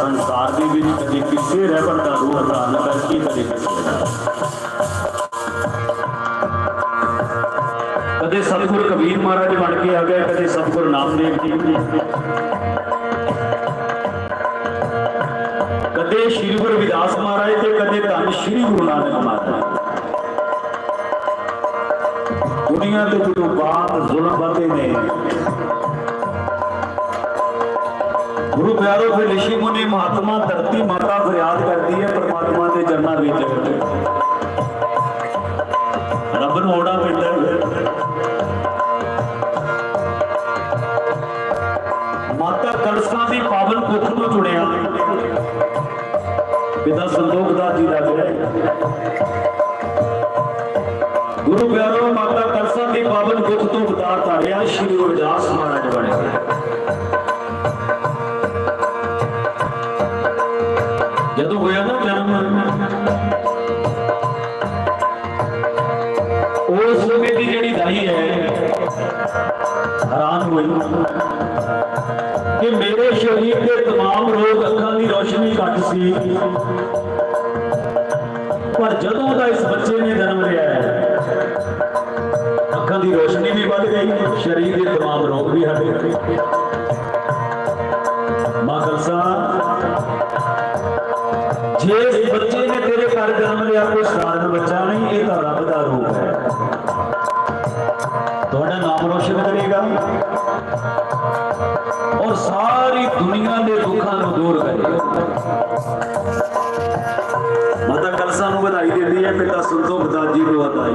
ਸੰਸਾਰ ਦੇ ਵਿੱਚ ਕਦੇ ਕਿਸੇ ਰਹਿਬਰ ਦਾ ਰੂਪ ਧਾਰਨ ਕਰਕੇ ਕਦੇ ਕਦੇ ਸਤਿਗੁਰ ਕਬੀਰ ਮਹਾਰਾਜ ਬਣ ਕੇ ਆ ਗਏ ਕਦੇ ਸਤਿਗੁਰ ਨਾਮਦੇਵ ਜੀ ਕਦੇ ਸ੍ਰੀ ਗੁਰੂ ਵਿਦਾਸ ਮਹਾਰਾਜ ਤੇ ਕਦੇ ਧੰਨ ਸ੍ਰੀ ਗੁਰੂ ਨਾਨਕ ਮਹਾਰਾਜ। ਦੁਨੀਆ ਤੇ ਜਦੋਂ ਬਾਤ ਜ਼ੁਲਮ ਵਧੇ ਨੇ। ਗੁਰੂ ਪਿਆਰੋ, ਫਿਰ ਰਿਸ਼ੀ ਮੁਨੀ ਮਹਾਤਮਾ ਧਰਤੀ ਮਾਤਾ ਫਰਿਆਦ ਕਰਦੀ ਹੈ ਪਰਮਾਤਮਾ ਦੇ ਚਰਨਾਂ ਵਿੱਚ। ਰੱਬ ਨੂੰ ਹੋਣਾ ਪੈਂਦਾ ਮਾਤਾ ਕਲਸਾਂ ਦੀ ਪਾਵਨ ਕੁੱਖ ਨੂੰ ਚੁਣਿਆ। ਪਿਤਾ ਸੰਦੋਖ ਦਾ ਜੀ ਲੱਗ ਰਿਹਾ ਗੁਰੂ ਪਿਆਰੋ, ਮਾਤਾ ਕਲਸਾਂ ਦੀ ਪਾਵਨ ਕੁੱਖ ਤੋਂ ਬਤਾ ਧਾਰਿਆ ਸ਼੍ਰੀ ਉਸ ਸਮੇਂ ਦੀ ਜਿਹੜੀ ਦਾਈ ਹੈ ਹੈਰਾਨ ਹੋਈ ਕਿ ਮੇਰੇ ਸਰੀਰ ਦੇ तमाम ਰੋਗ ਅੱਖਾਂ ਦੀ ਰੋਸ਼ਨੀ ਘੱਟ ਸੀ ਪਰ ਜਦੋਂ ਦਾ ਇਸ ਔਰ ਸਾਰੀ ਦੁਨੀਆ ਦੇ ਦੁੱਖਾਂ ਨੂੰ ਦੂਰ ਕਰੇਗਾ ਮਾਤਾ ਕਲਸਾ ਨੂੰ ਵਧਾਈ ਦਿੰਦੀ ਹੈ, ਪਿਤਾ ਸੰਤੋਖ ਦਾਸ ਜੀ ਨੂੰ ਵਧਾਈ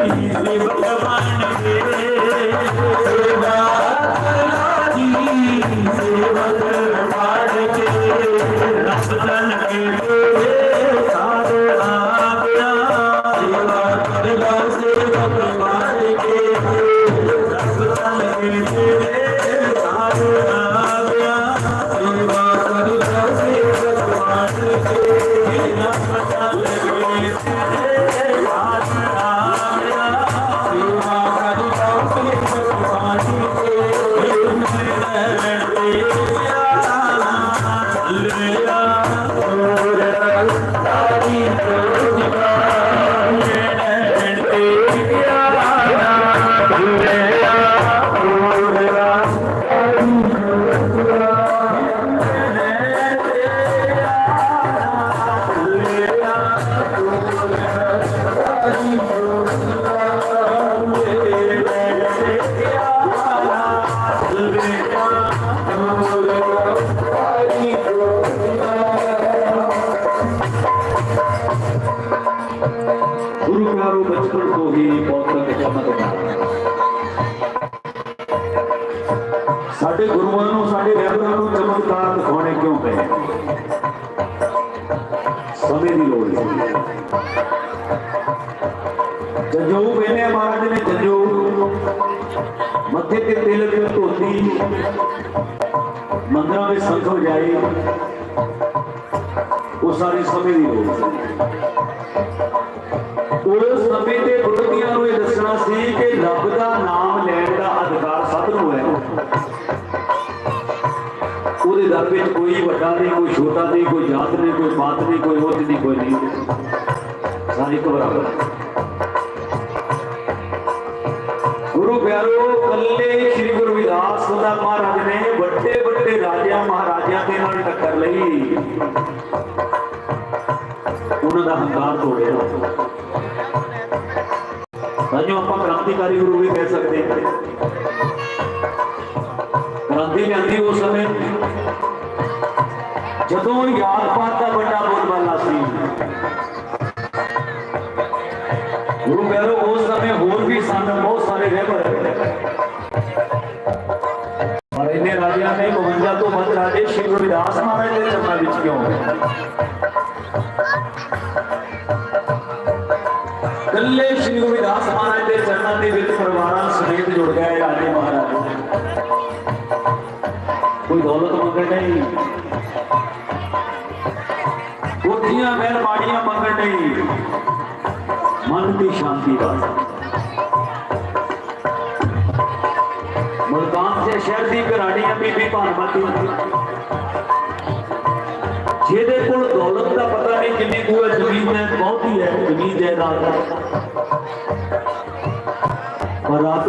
Yeah. ਗੁਰੂ ਪਿਆਰੋ ਬਚਪਨ ਤੋਂ ਹੀ ਬਹੁਤ ਸਾਡੇ ਗੁਰੂਆਂ ਨੂੰ, ਸਾਡੇ ਰਹਿਬਰਾਂ ਨੂੰ ਚਮਤਕਾਰ ਦਿਖਾਉਣੇ ਕਿਉਂ ਪਏ? ਸਮੇਂ ਦੀ ਲੋੜ ਸੀ। ਜੰਜੂ ਕਹਿੰਦੇ ਮਹਾਰਾਜ ਨੇ ਜੰਜੂ, ਮੱਥੇ ਤੇ ਤਿਲਕ ਧੋਤੀ, ਮੰਦਰਾਂ ਵਿੱਚ ਸੰਖ ਜਾਈ। ਉਹ ਸਾਰੇ ਸਮੇਂ ਦੀ ਲੋੜ ਸੀ। ਉਸ ਸਮੇਂ ਦੇ ਨੂੰ ਇਹ ਦੱਸਣਾ ਸੀ ਕਿ ਰੱਬ ਦਾ ਨਾਮ ਲੈਣ ਦਾ ਅਧਿਕਾਰ ਸਭ ਨੂੰ ਹੈ। ਉਹਦੇ ਦਰ ਵਿੱਚ ਕੋਈ ਵੱਡਾ ਨਹੀਂ, ਕੋਈ ਛੋਟਾ ਨਹੀਂ, ਕੋਈ ਜਾਤ ਨਹੀਂ, ਕੋਈ ਪਾਤ ਨਹੀਂ, ਕੋਈ ਉੱਚ ਨਹੀਂ, ਕੋਈ ਨਹੀਂ। ਸਾਰੇ ਇੱਕ ਬਰਾਬਰ ਗੁਰੂ ਪਿਆਰੋ ਕੱਲੇ ਸ੍ਰੀ ਗੁਰੂ ਵਿਦਾਸ ਦਾ ਮਹਾਰਾਜ ਨੇ ਵੱਡੇ ਵੱਡੇ ਰਾਜਿਆਂ, ਮਹਾਰਾਜਿਆਂ ਦੇ ਨਾਲ ਟੱਕਰ ਲਈ। ਉਹਨਾਂ ਦਾ ਹੰਕਾਰ ਤੋੜਿਆ। ਸਾਨੂੰ ਆਪਾਂ ਕ੍ਰਾਂਤੀਕਾਰੀ ਗੁਰੂ ਵੀ ਕਹਿ ਸਕਦੇ ਕ੍ਰਾਂਤੀ ਲਿਆਂਦੀ ਉਸ ਸਮੇਂ। ਜਦੋਂ ਯਾਦ ਪਾਤ ਦਾ ਵੱਡਾ ਬੋਲਬਾਲਾ ਸੀ। ਗੁਰੂ ਪਿਆਰੋ, ਉਸ ਸਮੇਂ ਹੋਰ ਵੀ ਸਨ ਬਹੁਤ ਸਾਰੇ ਰਹਿਬਰ ਪਰ ਇਹਨੇ ਰਾਜਿਆਂ ਨੇ 52 ਤੋਂ ਵੱਧ ਰਾਜੇ ਸ਼੍ਰੀ ਗੁਰੂ ਰਵਿਦਾਸ ਮਹਾਰਾਜ ਦੇ ਚਰਨਾਂ ਵਿੱਚ ਕਿਉਂ? ਕੱਲੇ ਸ਼੍ਰੀ ਗੁਰੂ ਰਵਿਦਾਸ ਮਹਾਰਾਜ ਦੇ ਚਰਨਾਂ ਦੇ ਵਿੱਚ ਪਰਿਵਾਰਾਂ ਸਮੇਤ ਜੁੜ ਗਏ ਰਾਜੇ ਮਹਾਰਾਜੇ। ਕੋਈ ਦੌਲਤ ਮੰਗਣ ਨਹੀਂ। ਕੋਠੀਆਂ ਮਹਿਰਬਾਨੀਆਂ ਮੰਗਣ ਨਹੀਂ। ਮਨ ਦੀ ਸ਼ਾਂਤੀ ਵਾਸਤੇ ਮੁਲਤਾਨ ਦੇ ਸ਼ਹਿਰ ਦੀ ਘਰਾਣੀਆਂ ਬੀਬੀ ਭਾਨਮਤੀ ਜਿਹਦੇ ਕੋਲ ਦੌਲਤ ਦਾ ਪਤਾ ਨਹੀਂ ਕਿੰਨੀ ਕੁ ਹੈ, ਜ਼ਮੀਨ ਹੈ, ਬਹੁਤੀ ਹੈ, ਜ਼ਮੀਨ ਜਾਇਦਾਦ ਪਰ ਰਾਤ